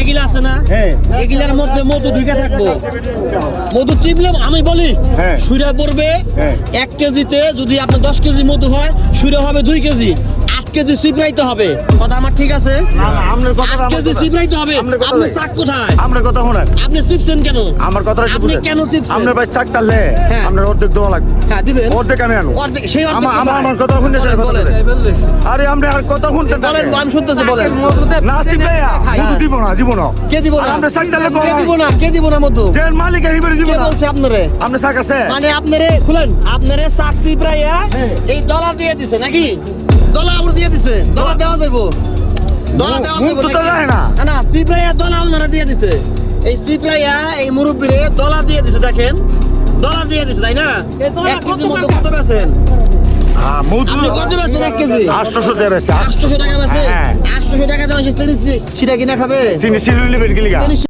এগুলা আছে না হ্যাঁ। এগুলার মধ্যে মধু ঢুকে থাকব মধু চিপলে আমি বলি সুরে সুরা পড়বে হ্যাঁ। এক কেজিতে যদি আপনার দশ কেজি মধু হয় সুরা হবে দুই কেজি কেজি চিপড়াইতে হবে। কথা আমার ঠিক আছে? না, না, আপনার আট কেজি কথা- চিপড়াইতে হবে। আপনার আপনি চাক কোথায়? আপনার কথা শোনেন। আপনি চিপছেন কেন? আমার একটু আপনি কেন চিপছেন আপনার ভাই চাক তাহলে হ্যাঁ। আপনার অর্ধেক দেওয়া লাগবে। হ্যাঁ দিবেন। অর্ধেক আমি আনো অর্ধেক সেই অর্ধেক আমার আমার কথা শুনতে কথা বলেন। আরে আপনি আর কথা শুনতে বলেন আমি শুনতেছি বলেন। না ভাইয়া মধু দিব না দিব না। কে দিব না? আমরা চাক তাহলে কে দিব না? কে দিব না? মধু? যে মালিক এইবারে দিব না। বলছে আপনারে? আপনার চাক আছে? মানে আপনারে খুলেন। আপনারে চাকরি প্রায় হ্যাঁ। এই ডলার দিয়ে দিছে নাকি? দিয়ে দিছে। ডলার দেওয়া যাইবো। ডলার দেওয়া যাইবো না। না সিপ্রাইয়া ডলার ওনারা দিয়ে দিছে। এই সিপ্রাইয়া এই মুরব্বিরে ডলার দিয়ে দিছে দেখেন। ডলার দিয়ে দিছে তাই না? এক কেজি মতো কত বেছেন টাকা হ্যাঁ। খাবে?